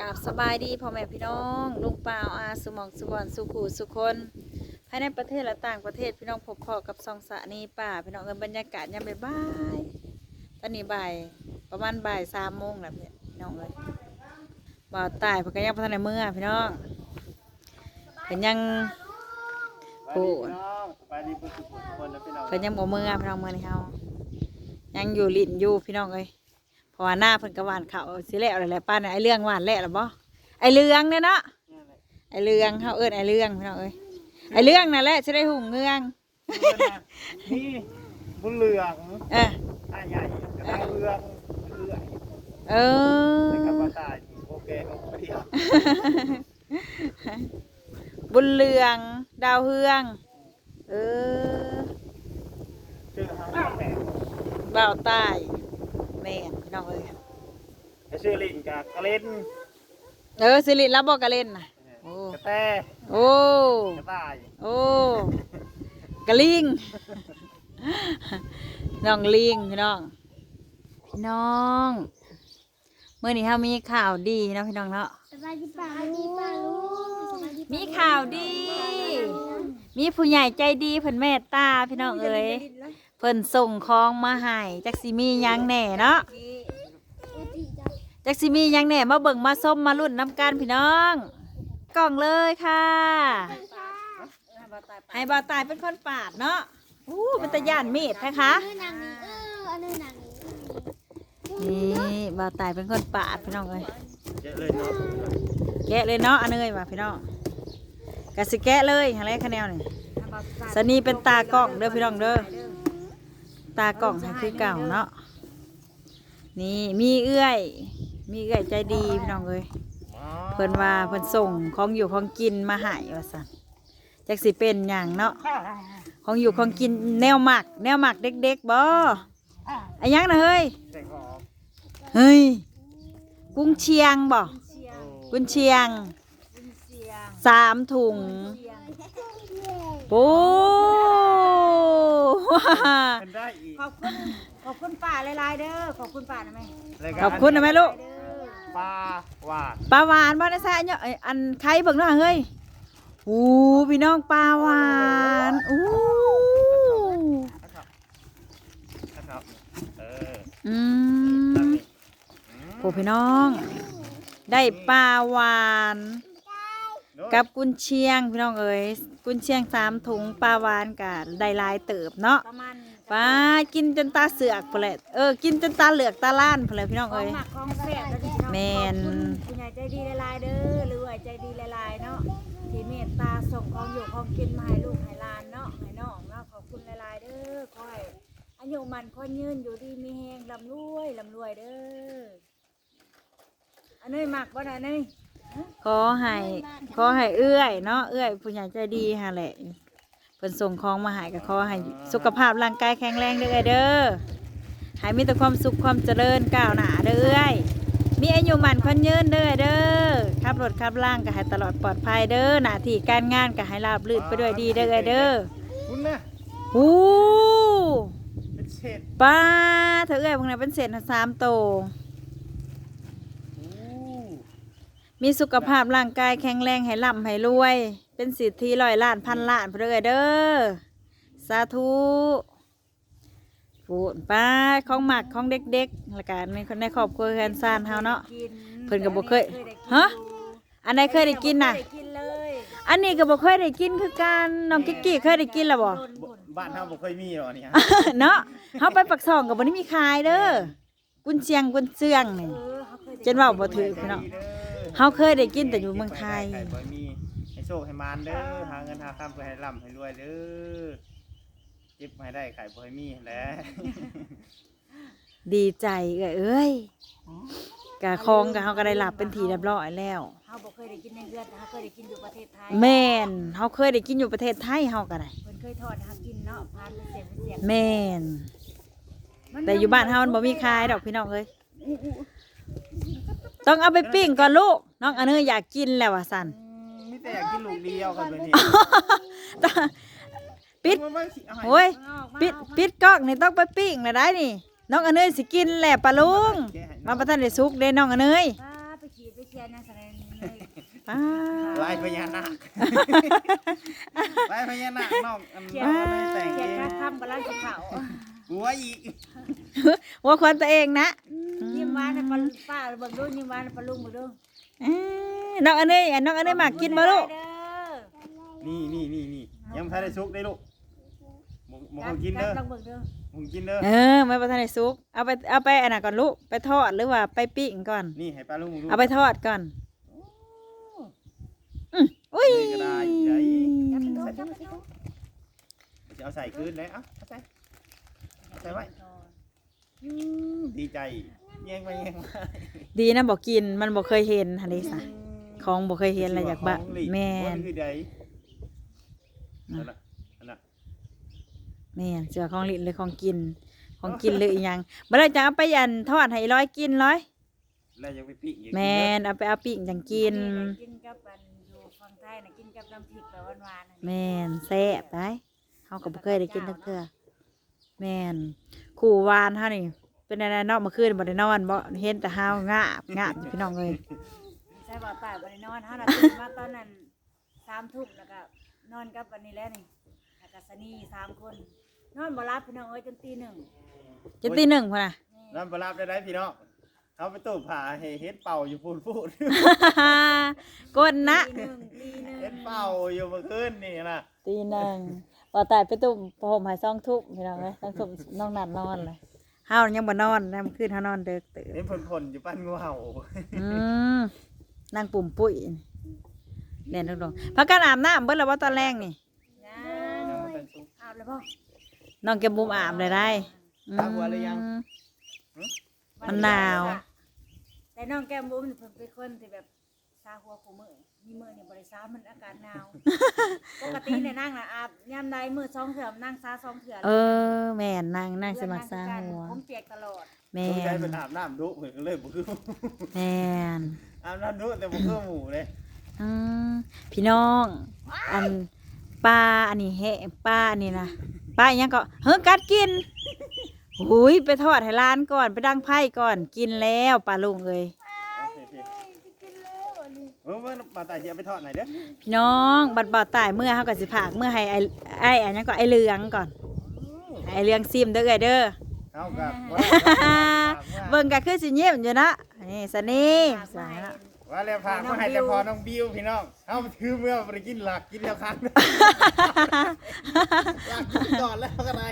กับสบายดีพ่อแม่พี่น้องลุงเปล่าอาสุหมองสุบอนสุขูสุคนภายในประเทศและต่างประเทศพี่น้องพบพอกับซองสะนีป่าพี่น้องเอินบรรยากาศยามบ่ายๆตอนนี้บ่ายประมาณบ่ายสามโมงแล้วพี่น้องเลยบ่าวตายเพิ่นก็ยังพัฒนาเมื่อพี่น้องเพิ่นยังไปดีพี่น้องไปดีผู้สุขคนนะพี่น้องเพิ่นยังบ่เมื่อพี่น้องเมื่อนี่เฮายังอยู่ลิ้นอยู่พี่น้องเอ้ย เพราะว่าหน้าเพิ่นก็หวานเขาวสิแล้วแหละป้าเนี่ยไอเรื่องหวานแล้วล่ะบ่ไอเรื่องเนี่ยเนาะนั่นแหละไอเรื่องเขาเอิ้นไอเรื่องพี่น้องเอ้ยไอเรื่องนั่นแหละจะได้หุ่งเงืองนี่บุญเหลืองเออตาใหญ่กระตาเรืองเรือยเออแต่กับว่าตายโอเคโอเคเดียวบุญเรืองดาวเฮืองเออชื่อเขาแหม่บ่าวใต้แม่นพี่น้องเอ้ย ไอ้ชื่อลินกับกระเล่นเออสิริรับบอกกะเล่นน่ะโอ้ กระแตโอ้ กระต่ายโอ้กะลิง น้องลิงพี่น้องพี่น้องเมื่อนี้เฮามีข่าวดีเนาะพี่น้องเนาะสบายดีป่าลูกป่าลูกมีข่าวดี มีผู้ใหญ่ใจดีเพิ่นเมตตาพี่น้องเอ๋ยเพิ่นส่งของมาให้จักสิมีหยังแหน่เนาะ จักสิมียังแหน่มาเบิ่งมาส้มมารุ่นน้ำกันพี่น้อง กล่องเลยค่ะ ให้บาวตายเป็นคนปาดเนาะอู้เป็นตะย่านมีดนะคะเนื้อหนังนี้เอออันเนื้อหนังนี้นี่บ่าวตายเป็นคนปาดพี่น้องเอ้ยเยอะเลยเนาะแกะเลยเนาะอันเนยว่ะพี่น้องกะสิแกะเลยอะไรคะแนนนี่สนีเป็นตากล้องเด้อพี่น้องเด้อตากล่องให้คือเก่าเนาะนี่มีเอื้อย มีเอื้อยใจดีพี่น้องเอ้ยเพิ่นว่าเพิ่นส่งของอยู่ของกินมาให้ว่าซั่นจักสิเป็นหยังเนาะของอยู่ของกินแนวหมัก แนวหมักเด็กๆบ่ไอ้หยังนะเฮ้ยใส่ของเฮ้ยกุ้งเชียงบ่กุ้งเชียงสามถุงโอ้เป็นได้อีกขอบคุณขอบคุณป่าหลายๆเด้อขอบคุณป่านะแม่รายการขอบคุณนะแม่ลูกเด้อ ปลาหวานปลาหวานบ้านไอ้แซ่เนี่ยไอ้อันไข่เบิ่งเนาะเฮ้ยอู้พี่น้องปลาหวานอู้นะครับนะครับเอออืนั่นมนี่โอ้พี่น้อง ได้ปลาหวาน กับกุนเชียงพี่น้องเอ๋ยกุนเชียงสามถุงปลาหวานกับได้หลายเติบเนาะประมาณปลากินจนตาเสือกพอแหละเออกินจนตาเหลือกตาล้านพอแหละพี่น้องของเอ้ยหมักของแซ่บแล้วพี่น้อง แม่น ขอบคุณผู้ใหญ่ใจดีหลายๆเด้อหรือว่าใจดีหลายๆเนาะที่เมตตาส่งของอยู่ของกินมาให้ลูกให้หลานเนาะให้น้องเนาะขอบคุณหลายๆเด้อขอให้อายุมันคนยืนอยู่ดีมีแฮงลำรวยลำรวยเด้ออันนี้หมักบ่ได้นี่ขอให้ขอให้เอื้อยเนาะเอื้อยผู้ใหญ่ใจดีฮะแหละเพิ่นส่งของมาให้ก็ขอให้สุขภาพร่างกายแข็งแรงเด้อเอ้ยเด้อให้มีแต่ความสุขความเจริญก้าวหน้าเด้อเอ้ย มีอายุหมันคนยืนเด้อเด้อขับรถขับล่างก็ให้ตลอดปลอดภัยเด้อหน้าที่การงานก็ให้ราบรื่นไปด้วยดีเด้อเอ้ยเด้อคุณนะหูเป็นเศษป้าเธอเอ้ยพวกนี้เป็นเศษสามโตวอู้มีสุขภาพร่างกายแข็งแรงให้ร่ำให้รวย เป็นสิทธิร้อยล้านพันล้านเพื่อเด้อสาธุ ปูนป้าของหมักของเด็กๆแล้วกันในคนในครอบครัวแคนซานเฮาเนาะกินเพิ่นก็บ่เคยได้กินฮะอันใดเคยได้กินน่ะได้กินเลยอันนี้ก็บ่เคยได้กินคือกันน้องกิ๊กกี้เคยได้กินแล้วบ่บ้านเฮาบ่เคยมีหรอกเนี่ยเนาะเฮาไปปักซองก็บ่ได้มีขายเด้อกุนเชียงกุนเชืองนี่เออเขาเคยได้เจนว่าบ่ถือพี่น้องเฮาเคยได้กินแต่อยู่เมืองไทยไข่บ่มีให้โชคให้มานเด้อหาเงินหาคำเพื่อให้ร่ำให้รวยเด้อเจ็บให้ได้ไข่บ่ให้มีแหละดีใจเอ้ยเอ้ยกะคองกะเฮาก็ได้รับเป็นทีเรียบร้อยแล้วเขาบอกเคยได้กินในเลือดเขาเคยได้กินอยู่ประเทศไทยแม่นเฮาเคยได้กินอยู่ประเทศไทยเฮาก็ได้เพิ่นเคยทอดให้เขากินเนาะพานเป็นเสียงเป็นเสียงแม่นแต่อยู่บ้านเฮามันบ่มีขายดอกพี่น้องเอ้ยต้องเอาไปปิ้งก่อนลูก น้องอันเนยอยากกินแล้วว่ะสันอืมมีแต่อยากกินลูกเดียวกันเลยนี่ ปิดมันไม่สิเอาให้โอ้ยเอาออกมาปิดเอาออกมาปิดกล้องนี่ต้องไปปิ้งนะได้นี่ น้องอันเนยสิกินแหละปะลุงแกะให้มาประทานได้สุกเด้น้องอันเนยป้าไปขีดไปเฉชียร์นะแสดงเลยป้าลายพญานาคลายพญานาคน้องอันเชียน้ร์องเลยแต่งเชีเอยร์งค่าคำกำลังจะเผาหัวอีกว่าคนตัวเองนะยิ้มหวานนะปลาป้าเบิ่งดูยิ้มหวานนะปลาลุงมาดูเอ้ยน้องอันนี้อันน้องอันนี้มากินบ่ลูกเด้อนี่นี่นี่นี่ยังไม่ทันได้ซุกได้ลูก มึงมึงคงกินกัเด้อลองเบิ่งเด้อมึงกินเด้อเออไม่ประทานในซุปเอาไปเอาไปอันน่ะก่อนลูกไปทอดหรือว่าไปปิ้งก่อน นี่ให้ป้าลุงมึงดูเอาไปทอดก่อนอืมอุ้ยนี่ก็ได้ใหญ่จับไปดูจับไปดูจะเอาใส่คืนเลยเอ้าเอาใส่เอาใส่ไว้อืมดีใจแย่งไปแย่งมาดีนะบอกกินมันบอกเคยเห็นฮันนี้สะของบอกเคยเห็นอะไรอยากบะของหลีแม่นคนคือใดอันน่ะอันน่ะ แม่นเสือของลิ้นเลยของกิน ของกินเลยอีหยังบ่ได้จะเอาไปยันทอดให้ร้อยกินร้อย แล้วยังไปปิ้งอีกแม่นเอาไปเอาปิ้งจังกิน กินกับอันอยู่ฝั่งไทยน่ะกินกับน้ำพริกแบบหวานๆน่ะแม่นแซ่บได้เฮาก็บ่เคยได้กินจักเทื่อแม่นขู่วานเฮานี่ เป็นอะไรเนาะเมื่อคืนบ่ได้นอนบ่เห็นแต่เฮางาบงาบอยู่พี่น้องเอ้ยใช่บ่ตายบ่ได้นอนเฮาน่ะตื่นมาตอนนั้น3ทุ่มแล้วก็นอนกับอันนี้แล้วนี่แล้วก็สนีสามคน นอนบ่หลับพี่น้องเอ้ยจนตีหนึ่งจะตีหนึ่งพุ่นน่ะน้ำปลาร้าได้ได้พี่น้องเขาไปตูบผ่าให้เฮ็ดเป่าอยู่พูนพูด กดนะตีหนึ่งตีหนึ่งเฮ็ดเป่าอยู่เมื่อคืนนี่นะตีหนึ่งบ่ตายไปตุ่มพอผมหายซองทุบพี่น้องเอ้ยต้องทุบน้องนัดนอนเลยเฮายังบ่นอนนะเมื่อคืนเฮานอนเดึกตื่นเห็นผลๆอยู่ปั้นงูเห่าอืมนั่งปุ่มปุ้ยเล่นดงๆพักกันอาบน้ำเบิดแล้วว่าตอนแรกนี่ยัน้ำงมันเป็นซุปอาบแล้วบ่ น้องแกมบุมอาบเลยได้อืมอาบหัวหรือยังมันหนาว แต่น้องแก้มบุ้มนี่เพิ่นเป็นคนที่แบบซาหัวคู่มือมีมือนี่บ่ได้ซามันอากาศหนาว ปกติเนี่ยนั่งน่ะอาบยามใดมือสองเถื่อนั่งซาสองเถื่อเออ แม่นนั่งนั่งสมัครสร้างหัวผมเปียกตลอดแม่ต้องใช้นเป็นอาบน้ำดุเหมือนกันเลยบ่คือแม่นอาบน้ำดุแต่บ่คือหมูเลยอืมพี่น้อง อันปลาอันนี้แหะปลาอันนี้นะ ปลาอหยังก็เฮ้ยกัดกินหุยไปทอดให้ร้านก่อนไปดังไพ่ก่อนกินแล้วปลาลุงเอ้ยเออว่าปลาตายสิเอาไปทอดไหนอยเด้อพี่น้องบัดบอดตายเมื่อเฮาก็สิผากเมื่อให้ไอ้ไอ้อันนั้นก็ไอ้เหลืองก่อนให้ไอ้เหลืองซิมเด้อเอ้ยเด้อเอากับเบิ่งก็คือสิเงียบอยู่นะนี่สนี่ฝากสาไว้ยละ ว่าแล้วพามาให้แต่พอน้องบิวพี่น้องเอาถือเมื่อบ่ไปกินหลักกินแล้วครั้งหลักกินก่อนแล้วก็ได้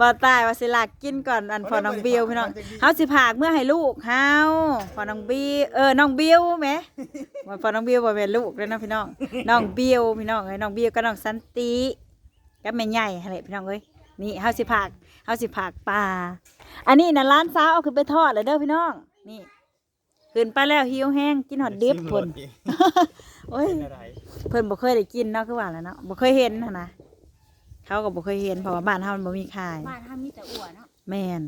บ่ตายว่าสิลากกินก่อนอันพอน้องบิวพี่น้องเฮาสิผากเมื่อให้ลูกเฮาพอน้องบิวเออน้องบิวแหมว่าพอน้องบิวบ่เป็นลูกเด้อเนาะพี่น้องน้องบิวพี่น้องเอ้ยน้องบิวกับน้องสันติกับแม่ใหญ่หั่นแหละพี่น้องเอ้ยนี่เฮาสิผากเฮาสิผากปลาอันนี้น่ะร้านสาวเอาขึ้นไปทอดเลยเด้อพี่น้องนี่ ขึ้นไปแล้วหิวแห้งกินฮอดดิบพุ่นโอ้ยเป็นอะไรเพิ่นบ่เคยได้กินเนาะคือว่าแหล้วเนาะบ่เคยเห็นหั่นนะเขาก็บ่เคยเห็นเพราะว่าบ้านเฮามันบ่มีขายบ้านห้ามมีแต่อ้วนเนาะแม่น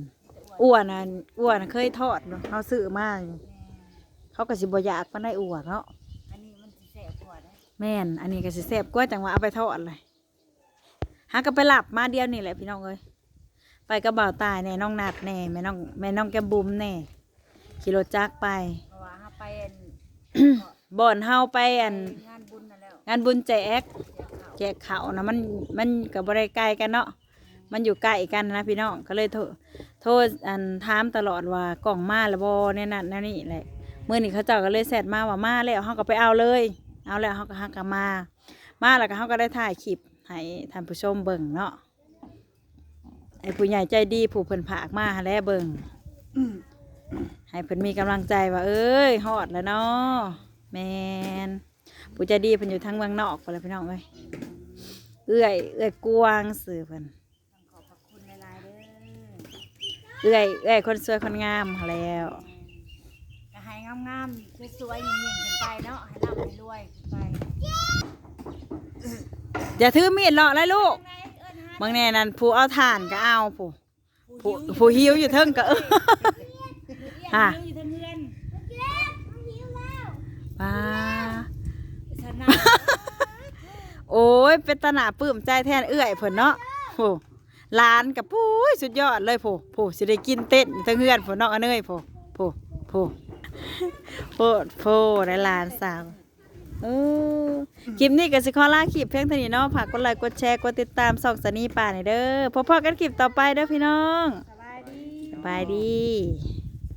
แต่อ้วนน่ะอ้วนน่ะเคยทอดเนาะเฮาซื้อมาอยู่เขาก็สิบ่อยากปานใดอ้วนเนาะอันนี้มันสิแสบกว่าเด้อแม่นอันนี้ก็สิแซ่บกว่าจังว่าเอาไปทอดเลยหาก็ไปหลับมาเดียวนี่แหละพี่น้องเอ้ยไปกับบ่าวตายแน่น้องนัดแน่แม่น้องแม่น้องแก้มบุ๋มแน่ ขี่รถจักรไป เพราะว่าเฮาไปอัน บ่อนเฮาไปอัน งานบุญนั่นแล้วงานบุญแจกเดี๋ยวเขาแจกเขาวนะมันมันกับบริไกลกันเนาะมันอยู่ใกล้กันนะพี่น้องก็เลยโทรโทรอันถามตลอดว่ากล่องมาแล้วบอเนี่ยนั่นนั่นนี่แหละเมื่อนี้เขาเจ้าก็เลยแซดมาว่ามาแล้วเขาก็ไปเอาเลย เอาแล้วเขาก็หักกลับมา มาแล้วก็เขาก็ได้ถ่ายคลิปให้ท่านผู้ชมเบิ่งเนาะไอ้ผู้ใหญ่ใจดีผู้เพิ่นผากมาหาแล้วเบิ่ง ให้เพิ่นมีกำลังใจว่าเอ้ยฮอดแล้วเนาะแมนผู้ใจดีเพิ่นอยู่ทั้งเมืองนอกไปแล้วพี่น้องเอ้ยเอื้อยเอื้อยกวางสื่อเพิ่นต้องขอบพระคุณหลายๆเด้อเอื้อยเอื้อยคนสวยคนงามหั้นแล้ว ก็ให้งามๆสวยๆยิ่งๆขึ้นไปเนาะให้ร่ำให้รวยขึ้นไปอย่าถือมีดเลาะเลยลูกไหนเอิ้นหาบางแน่นั่นผู้เอาถ่านก็เอาผู้ผู้ผู้หิวอยู่เทิงก็เออ อะอะอยู่ทางเงินป้าชนะโอ้ยเป็นตาหนาปลื้มใจแทนเอื้อยเพิ่นเนาะโอ้ร้านกับปุ้ยสุดยอดเลยผู้ผู้สิได้กินเต้นอยู่เทั้งเฮือนผู้น้องอันเนยผู้ผู้ผู้ผู้ดโพได้หลานสาวเออคลิปนี้ก็สิขอลาคลิปเพียงเท่านี้เนาะฝากกดไลค์กดแชร์กดติดตามส่องสนีป่าหน่อยเด้อพบๆกันคลิปต่อไปเด้อพี่น้องสบายดีสบายดี